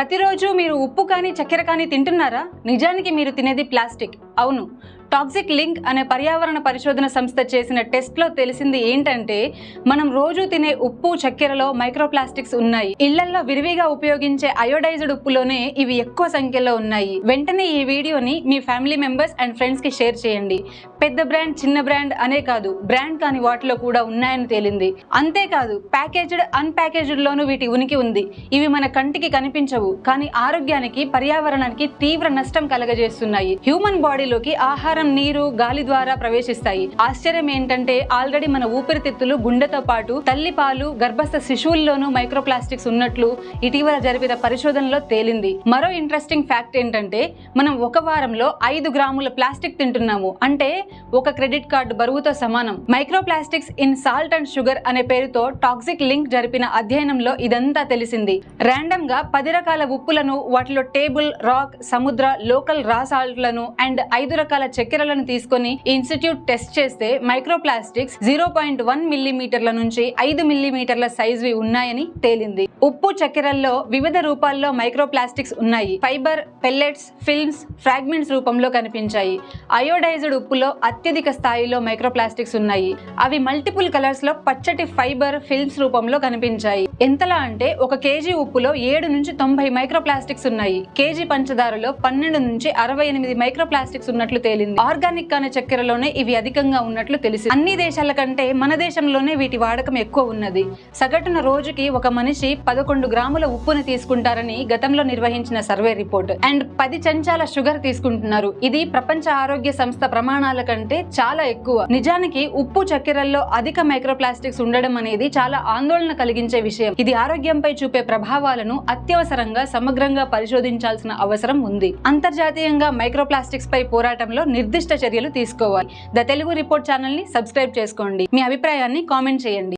ప్రతిరోజు మీరు ఉప్పు కానీ చక్కెర కానీ తింటున్నారా? నిజానికి మీరు తినేది ప్లాస్టిక్. అవును. టాక్సిక్ లింక్ అనే పర్యావరణ పరిశోధన సంస్థ చేసిన టెస్ట్లో తెలిసింది ఏంటంటే మనం రోజు తినే ఉప్పు చక్కెరలో మైక్రోప్లాస్టిక్స్ ఉన్నాయి. ఇళ్ళలో విరివిగా ఉపయోగించే అయోడైజ్డ్ ఉప్పులోనే ఇవి ఎక్కువ సంఖ్యలో ఉన్నాయి. వెంటనే ఈ వీడియోని మీ ఫ్యామిలీ మెంబర్స్ అండ్ ఫ్రెండ్స్కి షేర్ చేయండి. పెద్ద బ్రాండ్ చిన్న బ్రాండ్ అనే కాదు బ్రాండ్ కాని వాటిలో కూడా ఉన్నాయని తేలింది. అంతేకాదు ప్యాకేజ్డ్ అన్ప్యాకేజ్డ్లోనూ వీటి ఉనికి ఉంది. ఇవి మన కంటికి కనిపించవు. కానీ ఆరోగ్యానికి పర్యావరణానికి తీవ్ర నష్టం కలగజేస్తున్నాయి. హ్యూమన్ బాడీలోకి ఆహారం నీరు గాలి ద్వారా ప్రవేశిస్తాయి. ఆశ్చర్యం ఏంటంటే ఆల్రెడీ మన ఊపిరితిత్తులు గుండెతో పాటు తల్లి పాలు గర్భస్థ శిశువుల్లోనూ మైక్రోప్లాస్టిక్స్ ఉన్నట్లు ఇటీవల జరిపిన పరిశోధనలో తేలింది. మరో ఇంట్రెస్టింగ్ ఫ్యాక్ట్ ఏంటంటే మనం ఒక వారంలో ఐదు గ్రాముల ప్లాస్టిక్ తింటున్నాము. అంటే ఒక క్రెడిట్ కార్డు బరువుతో సమానం. Microplastics in salt and sugar అనే పేరుతో టాక్సిక్ లింక్ జరిపిన అధ్యయనంలో ఇదంతా తెలిసింది. ర్యాండమ్గా పది రకాల ఉప్పులను వాటిలో టేబుల్ రాక్ సముద్ర లోకల్ రా సాల్ట్లను అండ్ ఐదు రకాల చక్కెరలను తీసుకొని ఈ ఇన్స్టిట్యూట్ టెస్ట్ చేస్తే micro plastics zero point one మిల్లీమీటర్ల నుంచి ఐదు మిల్లీమీటర్ల సైజువి ఉన్నాయని తేలింది. ఉప్పు చక్కెరల్లో వివిధ రూపాల్లో మైక్రో ప్లాస్టిక్స్ ఉన్నాయి. ఫైబర్ పెల్లెట్స్ ఫిల్మ్స్ ఫ్రాగ్మెంట్స్ రూపంలో కనిపించాయి. అయోడైజ్డ్ ఉప్పులో అత్యధిక స్థాయిలో మైక్రోప్లాస్టిక్స్ ఉన్నాయి. అవి మల్టిపుల్ కలర్స్లో పచ్చటి ఫైబర్ ఫిల్మ్స్ రూపంలో కనిపించాయి. ఎంతలా అంటే ఒక కేజీ ఉప్పులో ఏడు నుంచి తొంభై మైక్రోప్లాస్టిక్స్ ఉన్నాయి. కేజీ పంచదారలో పన్నెండు నుంచి అరవై ఎనిమిది మైక్రోప్లాస్టిక్స్ ఉన్నట్లు తేలింది. ఆర్గానిక్ అనే చక్కెరలోనే ఇవి అధికంగా ఉన్నట్లు తెలిసి అన్ని దేశాల కంటే మన దేశంలోనే వీటి వాడకం ఎక్కువ ఉన్నది. సగటున రోజుకి ఒక మనిషి పదకొండు గ్రాముల ఉప్పుని తీసుకుంటారని గతంలో నిర్వహించిన సర్వే రిపోర్ట్. అండ్ పది చెంచాల షుగర్ తీసుకుంటున్నారు. ఇది ప్రపంచ ఆరోగ్య సంస్థ ప్రమాణాల కంటే చాలా ఎక్కువ. నిజానికి ఉప్పు చక్కెరల్లో అధిక మైక్రోప్లాస్టిక్స్ ఉండడం అనేది చాలా ఆందోళన కలిగించే విషయం. ఇది ఆరోగ్యంపై చూపే ప్రభావాలను అత్యవసరంగా సమగ్రంగా పరిశోధించాల్సిన అవసరం ఉంది. అంతర్జాతీయంగా మైక్రోప్లాస్టిక్స్ పై పోరాటంలో నిర్దిష్ట చర్యలు తీసుకోవాలి. ద తెలుగు రిపోర్ట్ ఛానల్ని సబ్స్క్రైబ్ చేసుకోండి. మీ అభిప్రాయాన్ని కామెంట్ చేయండి.